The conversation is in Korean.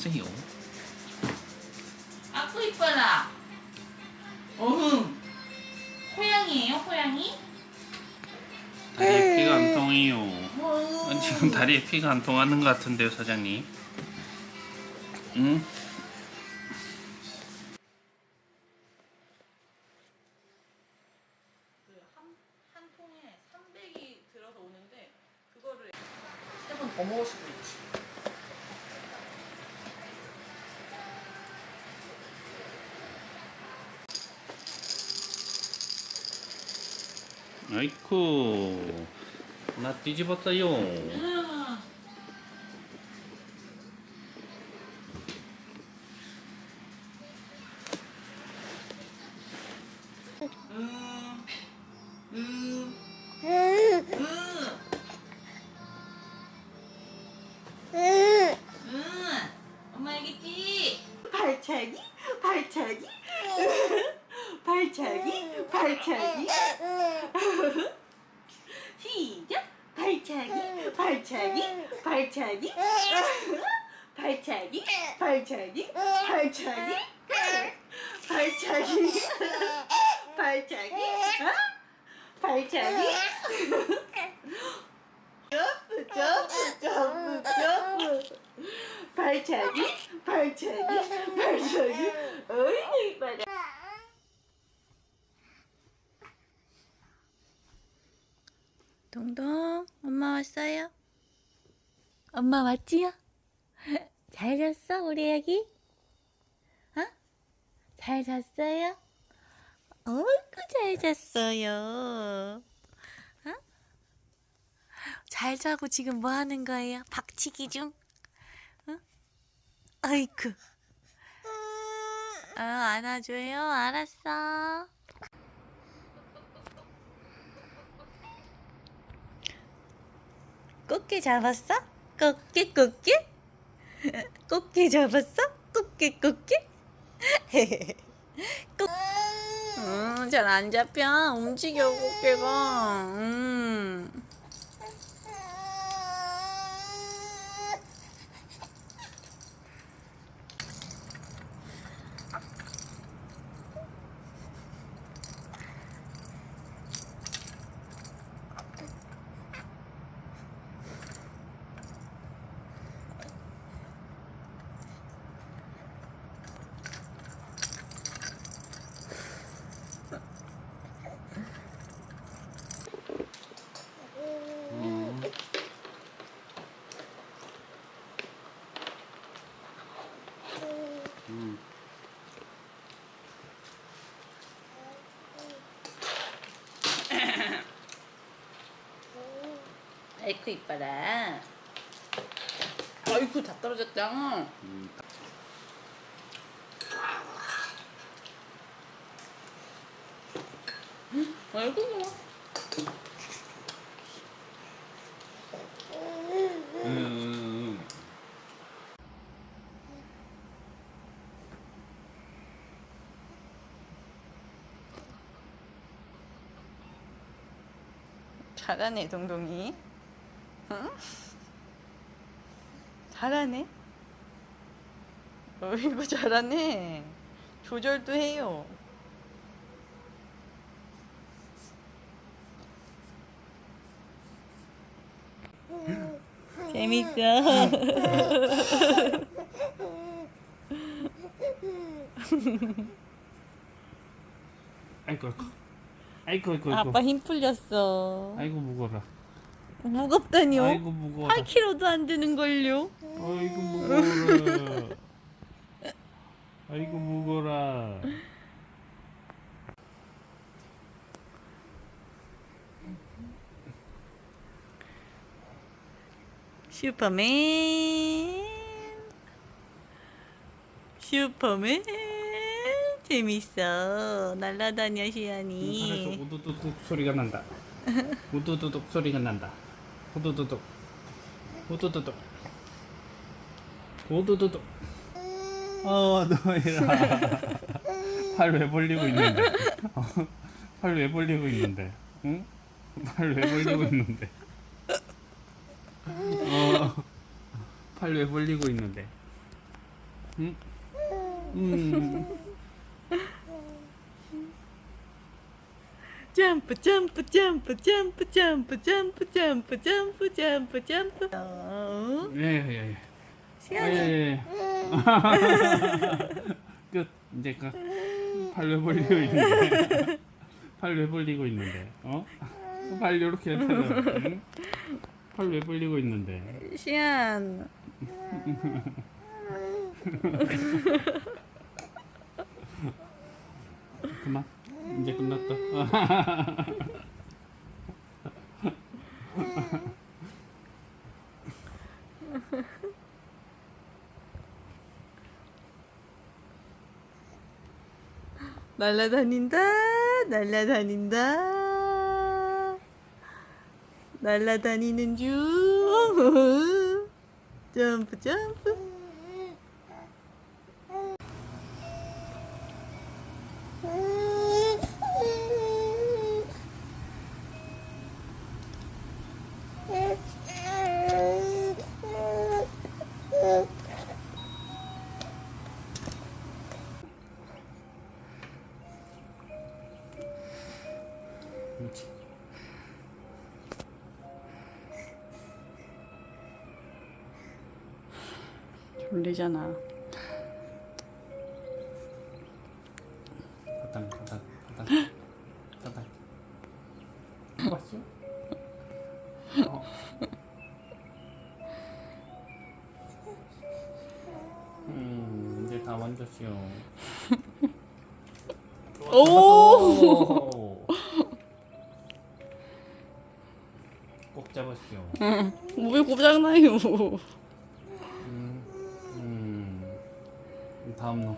보세요. 아꾸 이뻐라. 어흥. 호양이에요, 호양이? 다리에 피가 안 통해요. 어흥. 지금 다리에 피가 안 통하는 것 같은데요, 사장님. 응? 아이쿠, 나 뒤집었어요. 음. 음. 음. 음. 엄마 알겠지? 발차기, 발차기, 발차기, 발차기. 시작. 발차기, 발차기, 발차기. 발차기, 발차기, 발차기. 발차기, 발차기. 발차기. 점프, 점프, 점프, 점프. 발차기, 발차기, 발차기. 어이, 이빨. 동동, 엄마 왔어요? 엄마 왔지요? 잘 잤어, 우리 애기? 어? 잘 잤어요? 어이구, 잘 잤어요. 어? 잘 자고 지금 뭐 하는 거예요? 박치기 중? 어? 어이구. 어, 안아줘요? 알았어. 꽃게 잡았어? 꽃게 꽃게? 꽃게 잡았어? 꽃게 꽃게? 꽃... 음, 잘 안 잡혀. 움직여 꽃게가. 음. 음. 음. 아이쿠 이뻐라. 아이쿠 다 떨어졌다. 음. 아이고. 잘하네, 동동이. 응? 잘하네. 어이구, 잘하네. 조절도 해요. 재밌어. 아이고. 아이고 아이고 아이고. 아빠 힘 풀렸어. 아이고 무거라. 무겁다니요? 아이고 무거워라. 8kg도 안 되는 걸요? 아이고 무거워라. 아이고 무거라. 슈퍼맨 슈퍼맨 재밌어 날라다녀 시안이 우두두둑 소리가 난다. 우두두둑 소리가 난다. 우두두둑. 우두두둑. 우두두둑. 어, 너희라. 팔 왜 벌리고 있는데? 어, 팔왜 벌리고 있는데? 응? 팔 왜 벌리고 있는데? 어, 팔 왜 벌리고 있는데? 응? 음. 점프 점프 점프 점프 점프 점프 점프 점프 점프 점프 어, 예, 예, 예. 시안이 예, 예. 끝. 이제 끝. 팔왜 벌리고 있는데. 팔왜 벌리고 있는데. 어? 팔 이렇게 해서 응? 팔왜 벌리고 있는데. 시안 그만. 이제 끝났다. 날라다닌다 날라다닌다. 날라다니는 중. 점프 점프 돌리잖아. 바닥, 바닥, 바닥, 바닥. 맞죠? 어. 음, 이제 다 완벽해요. 오! 꼭 잡았어요. 응, 왜 고장나요? थांब ना